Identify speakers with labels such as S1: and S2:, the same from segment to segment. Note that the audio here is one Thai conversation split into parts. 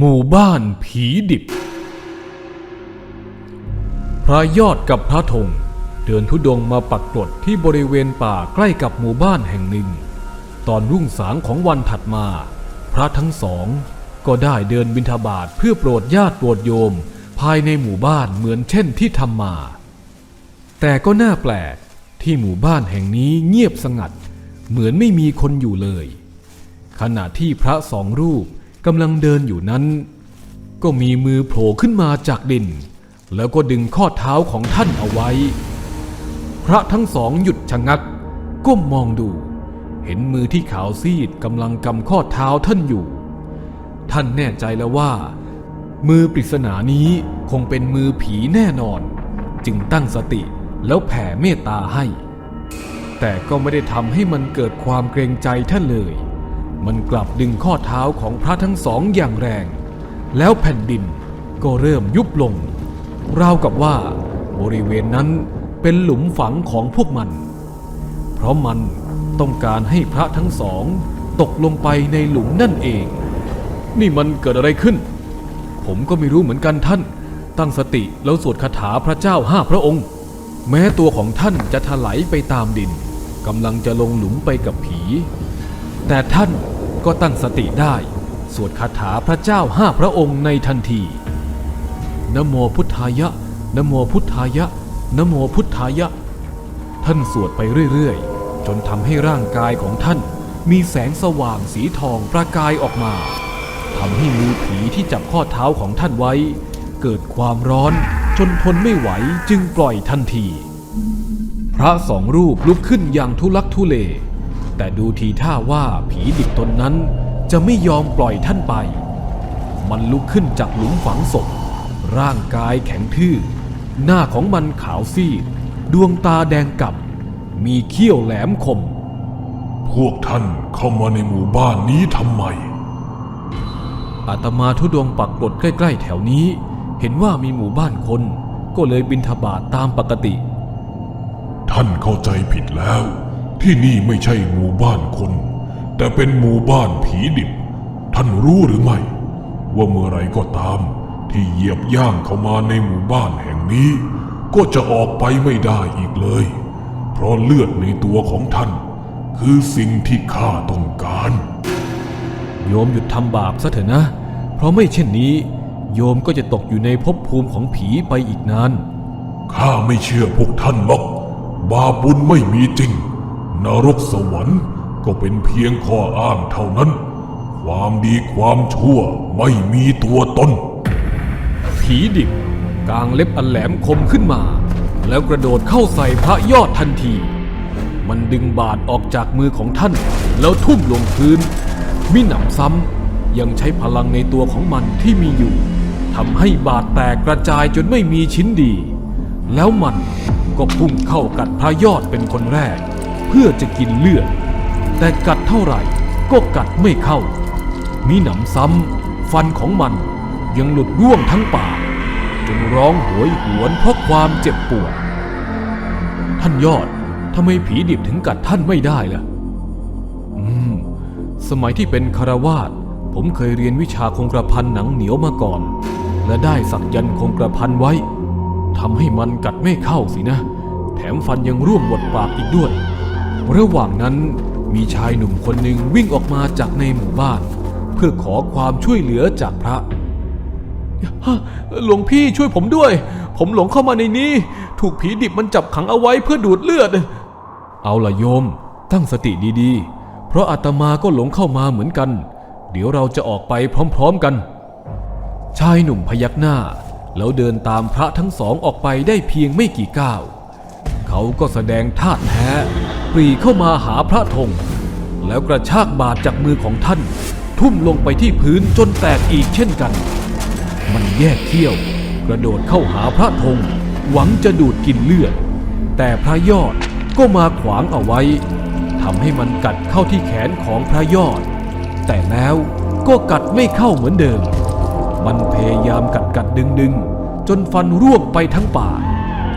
S1: หมู่บ้านผีดิบ พระยอดกับพระธงเดินทุดงค์มาปักกรดที่บริเวณป่าใกล้กับหมู่บ้านแห่งหนึ่ง ตอนรุ่งสางของวันถัดมา พระทั้งสองก็ได้เดินบิณฑบาตเพื่อโปรดญาติโปรดโยม ภายในหมู่บ้านเหมือนเช่นที่ทำมา แต่ก็น่าแปลกที่หมู่บ้านแห่งนี้เงียบสงัด เหมือนไม่มีคนอยู่เลย ขณะที่พระสองรูป กำลังเดินอยู่นั้น ก็มีมือโผล่ขึ้นมาจากดิน แล้วก็ดึงข้อเท้าของท่านเอาไว้ พระทั้งสองหยุดชะงัก ก้มมองดู เห็นมือที่ขาวซีดกำลังกำข้อเท้าท่านอยู่ ท่านแน่ใจแล้วว่า มือปริศนานี้คงเป็นมือผีแน่นอน จึงตั้งสติแล้วแผ่เมตตาให้ แต่ก็ไม่ได้ทำให้มันเกิดความเกรงใจท่านเลย มันกลับดึงข้อเท้าของพระทั้งสองอย่างแรง แล้วแผ่นดินก็เริ่มยุบลง ราวกับว่าบริเวณนั้นเป็นหลุมฝังของพวกมัน เพราะมันต้องการให้พระทั้งสองตกลงไปในหลุมนั่นเอง นี่มันเกิดอะไรขึ้น ผมก็ไม่รู้เหมือนกันท่าน ตั้งสติแล้วสวดคาถาพระเจ้าห้าพระองค์ แม้ตัวของท่านจะถลายไปตามดินกำลังจะลงหลุมไปกับผี แต่ท่าน ก็ตั้งสติได้ สวดคาถาพระเจ้าห้าพระองค์ในทันทีนโมพุทธายะนโมพุทธายะนโมพุทธายะ ท่านสวดไปเรื่อยๆ จนทำให้ร่างกายของท่านมีแสงสว่างสีทองประกายออกมาทำให้มือผีที่จับข้อเท้าของท่านไว้ เกิดความร้อนจนทนไม่ไหวจึงปล่อยทันที พระสองรูปลุกขึ้นอย่างทุลักทุเล แต่ดูทีท่าว่าผีดิบตนนั้นจะไม่ยอมปล่อยท่านไป มันลุกขึ้นจากหลุมฝังศพ ร่างกายแข็งทื่อ หน้าของมันขาวซีด ดวงตาแดงก่ำมีเขี้ยวแหลมคม
S2: พวกท่านเข้ามาในหมู่บ้านนี้ทำไม
S1: อาตมาทุดงค์ปักกรดใกล้ ๆ แถวนี้ เห็นว่ามีหมู่บ้านคน ก็เลยบินทบาทตามปกติ
S2: ท่านเข้าใจผิดแล้ว ที่นี่ไม่ใช่หมู่บ้านคน แต่เป็นหมู่บ้านผีดิบ ท่านรู้หรือไม่ ว่าเมื่อไรก็ตาม ที่เหยียบย่างเข้ามาในหมู่บ้านแห่งนี้ ก็จะออกไปไม่ได้อีกเลย เพราะเลือดในตัวของท่าน คือสิ่งที่ข้าต้องการ
S1: โยมหยุดทำบาปซะเถอะนะ เพราะไม่เช่นนี้ โยมก็จะตกอยู่ในภพภูมิของผีไปอีกนาน
S2: ข้าไม่เชื่อพวกท่านหรอก บาปบุญไม่มีจริง นรกสวรรค์ก็เป็นเพียงข้ออ้างเท่านั้น ความดีความชั่วไม่มีตัวตน
S1: ผีดิบกางเล็บอันแหลมคมขึ้นมา แล้วกระโดดเข้าใส่พระยอดทันที มันดึงบาดออกจากมือของท่าน แล้วทุ่มลงพื้น มิหนำซ้ำยังใช้พลังในตัวของมันที่มีอยู่ทำให้บาดแตกกระจายจนไม่มีชิ้นดี แล้วมันก็พุ่งเข้ากัดพระยอดเป็นคนแรก เพื่อจะกินเลือด แต่กัดเท่าไหร่ก็กัดไม่เข้า มีหนำซ้ำฟันของมันยังหลุดร่วงทั้งปากจนร้องโหยหวนเพราะความเจ็บปวด ท่านยอดทำไมผีดิบถึงกัดท่านไม่ได้ล่ะ อืม สมัยที่เป็นคารวาสผมเคยเรียนวิชาคงกระพันหนังเหนียวมาก่อน และได้สักยันคงกระพันไว้ทำให้มันกัดไม่เข้าสินะ แถมฟันยังร่วงหมดปากอีกด้วย ระหว่างนั้นมีชายหนุ่มคนหนึ่งวิ่งออกมาจากในหมู่บ้าน เพื่อขอความช่วยเหลือจากพระ หลวงพี่ช่วยผมด้วย ผมหลงเข้ามาในนี้ ถูกผีดิบมันจับขังเอาไว้เพื่อดูดเลือด เอาละโยม ตั้งสติดีๆ เพราะอาตมาก็หลงเข้ามาเหมือนกัน เดี๋ยวเราจะออกไปพร้อมๆกัน ชายหนุ่มพยักหน้า แล้วเดินตามพระทั้งสองออกไปได้เพียงไม่กี่ก้าว เขาก็แสดงท่าแท้ ปรีเข้ามาหาพระธง แล้วกระชากบาดจากมือของท่าน ทุ่มลงไปที่พื้นจนแตกอีกเช่นกัน มันแยกเขี้ยว กระโดดเข้าหาพระธง หวังจะดูดกินเลือด แต่พระยอดก็มาขวางเอาไว้ทำให้มันกัดเข้าที่แขนของพระยอด แต่แล้วก็กัดไม่เข้าเหมือนเดิม มันพยายามกัดกัดดึงดึงจนฟันร่วงไปทั้งป่าก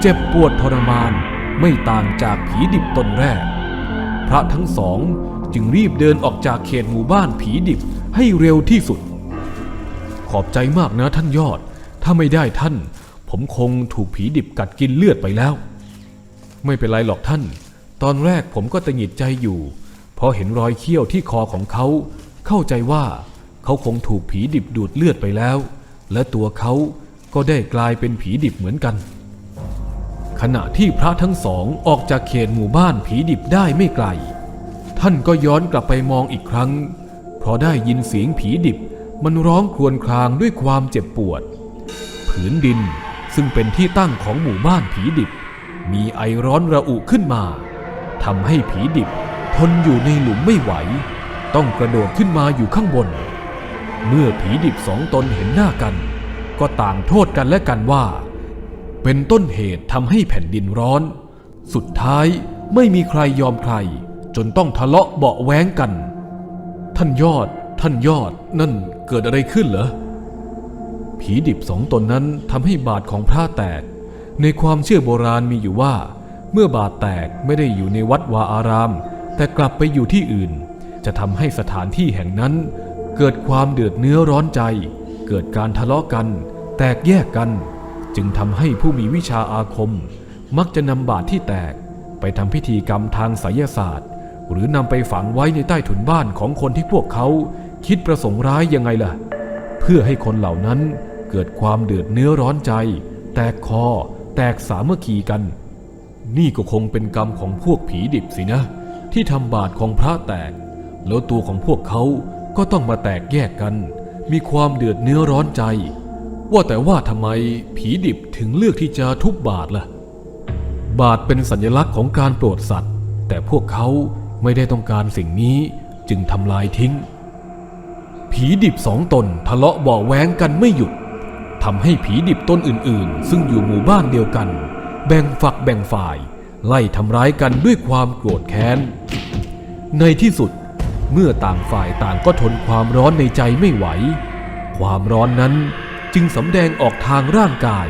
S1: เจ็บปวดทรมาน ไม่ต่างจากผีดิบตนแรก พระทั้งสองจึงรีบเดินออกจากเขตหมู่บ้านผีดิบให้เร็วที่สุดคอบใจมากนะท่านยอด ถ้าไม่ได้ท่าน ผมคงถูกผีดิบกัดกินเลือดไปแล้ว ไม่เป็นไรหรอกท่าน ตอนแรกผมก็ตะหงิดใจอยู่พอเห็นรอยเขี้ยวที่คอของเขา เข้าใจว่าเขาคงถูกผีดิบดูดเลือดไปแล้ว และตัวเขาก็ได้กลายเป็นผีดิบเหมือนกัน ขณะที่พระทั้งสองออกจากเขตหมู่บ้านผีดิบได้ไม่ไกล ท่านก็ย้อนกลับไปมองอีกครั้ง เพราะได้ยินเสียงผีดิบมันร้องครวญครางด้วยความเจ็บปวด ผืนดินซึ่งเป็นที่ตั้งของหมู่บ้านผีดิบ มีไอร้อนระอุขึ้นมาทำให้ผีดิบทนอยู่ในหลุมไม่ไหว ต้องกระโดดขึ้นมาอยู่ข้างบน เมื่อผีดิบสองตนเห็นหน้ากัน ก็ต่างโทษกันและกันว่า เป็นต้นเหตุทำให้แผ่นดินร้อน สุดท้ายไม่มีใครยอมใคร จนต้องทะเลาะเบาะแว้งกัน ท่านยอดท่านยอดนั่นเกิดอะไรขึ้นเหรอ ผีดิบสองตนนั้นทำให้บาทของพระแตก ในความเชื่อโบราณมีอยู่ว่า เมื่อบาทแตกไม่ได้อยู่ในวัดวาอาราม แต่กลับไปอยู่ที่อื่น จะทำให้สถานที่แห่งนั้น เกิดความเดือดเนื้อร้อนใจ เกิดการทะเลาะกัน แตกแยกกัน จึงทำให้ผู้มีวิชาอาคม มักจะนำบาทที่แตก ไปทำพิธีกรรมทางไสยศาสตร์ หรือนำไปฝังไว้ในใต้ถุนบ้านของคนที่พวกเขาคิดประสงค์ร้ายยังไงล่ะ เพื่อให้คนเหล่านั้นเกิดความเดือดเนื้อร้อนใจ แตกคอ แตกสามัคคีกัน นี่ก็คงเป็นกรรมของพวกผีดิบสินะ ที่ทำบาตรของพระแตก แล้วตัวของพวกเขาก็ต้องมาแตกแยกกัน มีความเดือดเนื้อร้อนใจ ว่าแต่ว่าทำไมผีดิบถึงเลือกที่จะทุบบาตรล่ะ บาตรเป็นสัญลักษณ์ของการโปรดสัตว์ แต่พวกเขาไม่ได้ต้องการสิ่งนี้จึงทำลายทิ้ง ผีดิบสองตนทะเลาะเบาะแว้งกันไม่หยุดทำให้ผีดิบตนอื่นๆ ซึ่งอยู่หมู่บ้านเดียวกัน แบ่งฝักแบ่งฝ่าย ไล่ทำร้ายกันด้วยความโกรธแค้น ในที่สุดเมื่อต่างฝ่ายต่างก็ทนความร้อนในใจไม่ไหว ความร้อนนั้น จึงสำแดงออกทางร่างกาย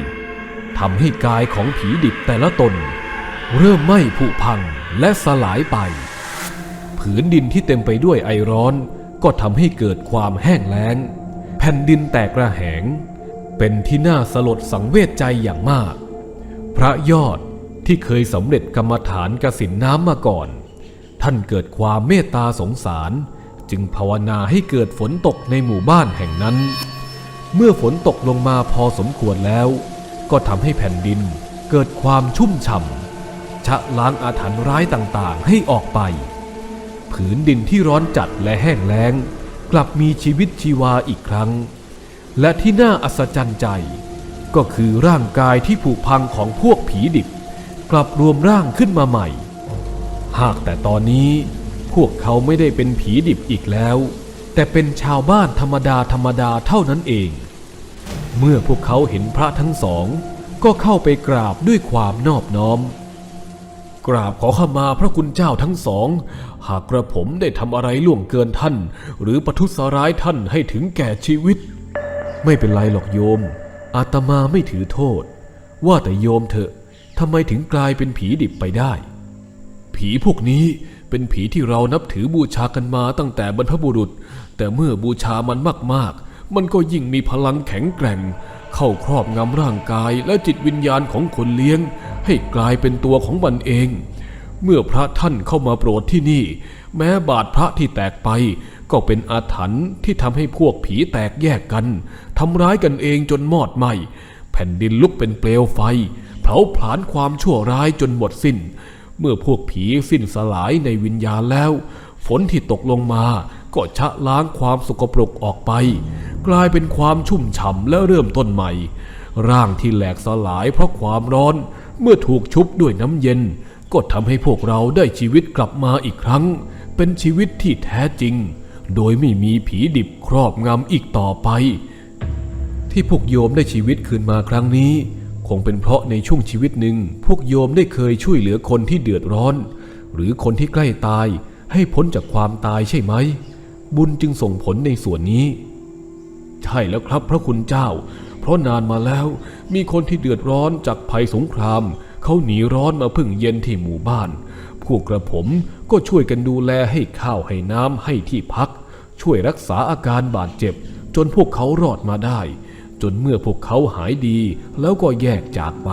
S1: ทำให้กายของผีดิบแต่ละตน เริ่มไหม้ผุพังและสลายไป ผืนดินที่เต็มไปด้วยไอร้อน ก็ทำให้เกิดความแห้งแล้ง แผ่นดินแตกระแหง เป็นที่น่าสลดสังเวชใจอย่างมาก พระยอดที่เคยสำเร็จกรรมฐานกสินน้ำมาก่อน ท่านเกิดความเมตตาสงสาร จึงภาวนาให้เกิดฝนตกในหมู่บ้านแห่งนั้น เมื่อฝนตกลงมาพอสมควรแล้ว ก็ทำให้แผ่นดินเกิดความชุ่มฉ่ำชะล้างอาถรรพ์ร้ายต่างๆ ให้ออกไป ผืนดินที่ร้อนจัดและแห้งแล้ง กลับมีชีวิตชีวาอีกครั้ง และที่น่าอัศจรรย์ใจ ก็คือร่างกายที่ผุพังของพวกผีดิบ กลับรวมร่างขึ้นมาใหม่ หากแต่ตอนนี้พวกเขาไม่ได้เป็นผีดิบอีกแล้ว แต่เป็นชาวบ้านธรรมดาธรรมดาเท่านั้นเอง เมื่อพวกเขาเห็นพระทั้งสอง ก็เข้าไปกราบด้วยความนอบน้อม กราบขอขมาพระคุณเจ้าทั้งสอง หากกระผมได้ทำอะไรล่วงเกินท่าน หรือประทุษร้ายท่านให้ถึงแก่ชีวิต ไม่เป็นไรหรอกโยม อาตมาไม่ถือโทษ ว่าแต่โยมเถอะทำไมถึงกลายเป็นผีดิบไปได้ ผีพวกนี้เป็นผีที่เรานับถือบูชากันมาตั้งแต่บรรพบุรุษ แต่เมื่อบูชามันมากๆ มันก็ยิ่งมีพลังแข็งแกร่ง เข้าครอบงำร่างกายและจิตวิญญาณของคนเลี้ยง ให้กลายเป็นตัวของมันเอง เมื่อพระท่านเข้ามาโปรดที่นี่ แม้บาทพระที่แตกไป ก็เป็นอาถรรพ์ที่ทำให้พวกผีแตกแยกกันทำร้ายกันเองจนมอดไหมแผ่นดินลุกเป็นเปลวไฟ เผาผลาญความชั่วร้ายจนหมดสิ้น เมื่อพวกผีสิ้นสลายในวิญญาณแล้ว ฝนที่ตกลงมา ก็ชะล้างความสกปรกออกไป กลายเป็นความชุ่มฉ่ำและเริ่มต้นใหม่ ร่างที่แหลกสลายเพราะความร้อนเมื่อถูกชุบด้วยน้ำเย็น ก็ทำให้พวกเราได้ชีวิตกลับมาอีกครั้ง เป็นชีวิตที่แท้จริง โดยไม่มีผีดิบครอบงำอีกต่อไป ที่พวกโยมได้ชีวิตคืนมาครั้งนี้ คงเป็นเพราะในช่วงชีวิตหนึ่ง พวกโยมได้เคยช่วยเหลือคนที่เดือดร้อน หรือคนที่ใกล้ตายให้พ้นจากความตายใช่ไหม บุญจึงส่งผลในส่วนนี้ ใช่แล้วครับพระคุณเจ้า เพราะนานมาแล้วมีคนที่เดือดร้อนจากภัยสงคราม เขาหนีร้อนมาพึ่งเย็นที่หมู่บ้าน พวกกระผมก็ช่วยกันดูแลให้ข้าวให้น้ำให้ที่พัก ช่วยรักษาอาการบาดเจ็บ จนพวกเขารอดมาได้ จนเมื่อพวกเขาหายดีแล้วก็แยกจากไป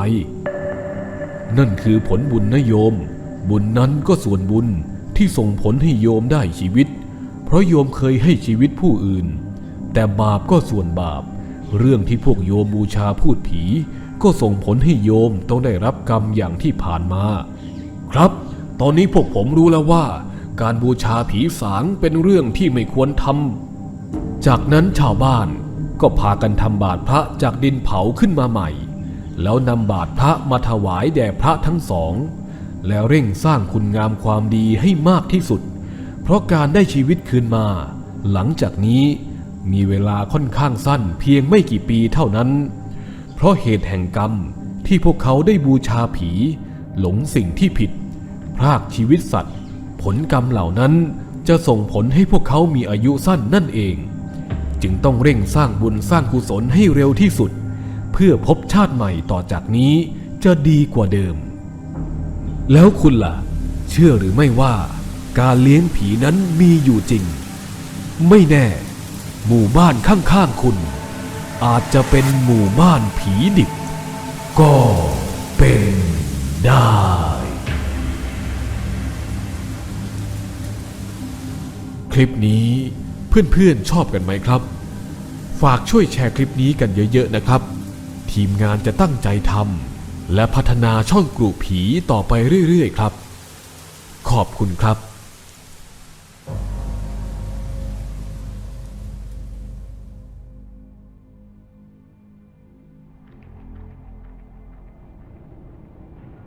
S1: นั่นคือผลบุญนะโยม บุญนั้นก็ส่วนบุญที่ส่งผลให้โยมได้ชีวิต ราะโยมเคยให้ชีวิตผู้อื่น แต่บาปก็ส่วนบาป เรื่องที่พวกโยมบูชาพูดผี ก็ส่งผลให้โยมต้องได้รับกรรมอย่างที่ผ่านมา ครับ ตอนนี้พวกผมรู้แล้วว่า การบูชาผีสางเป็นเรื่องที่ไม่ควรทำจากนั้นชาวบ้านก็พากันทำบาตรพระจากดินเผาขึ้นมาใหม่ แล้วนำบาตรพระมาถวายแด่พระทั้งสอง แล้วเร่งสร้างคุณงามความดีให้มากที่สุด ราะการได้ชีวิตคืนมา หลังจากนี้มีเวลาค่อนข้างสั้นเพียงไม่กี่ปีเท่านั้น เพราะเหตุแห่งกรรมที่พวกเขาได้บูชาผี หลงสิ่งที่ผิด พรากชีวิตสัตว์ ผลกรรมเหล่านั้นจะส่งผลให้พวกเขามีอายุสั้นนั่นเอง จึงต้องเร่งสร้างบุญสร้างกุศลให้เร็วที่สุด เพื่อพบชาติใหม่ต่อจากนี้จะดีกว่าเดิม แล้วคุณล่ะ เชื่อหรือไม่ว่า การเลี้ยงผีนั้นมีอยู่จริง ไม่แน่ หมู่บ้านข้างๆคุณ อาจจะเป็นหมู่บ้านผีดิบ ก็เป็นได้คลิปนี้เพื่อนๆชอบกันไหมครับ ฝากช่วยแชร์คลิปนี้กันเยอะๆนะครับ ทีมงานจะตั้งใจทำและพัฒนาช่องกลุ่ผีต่อไปเรื่อยๆครับ ขอบคุณครับ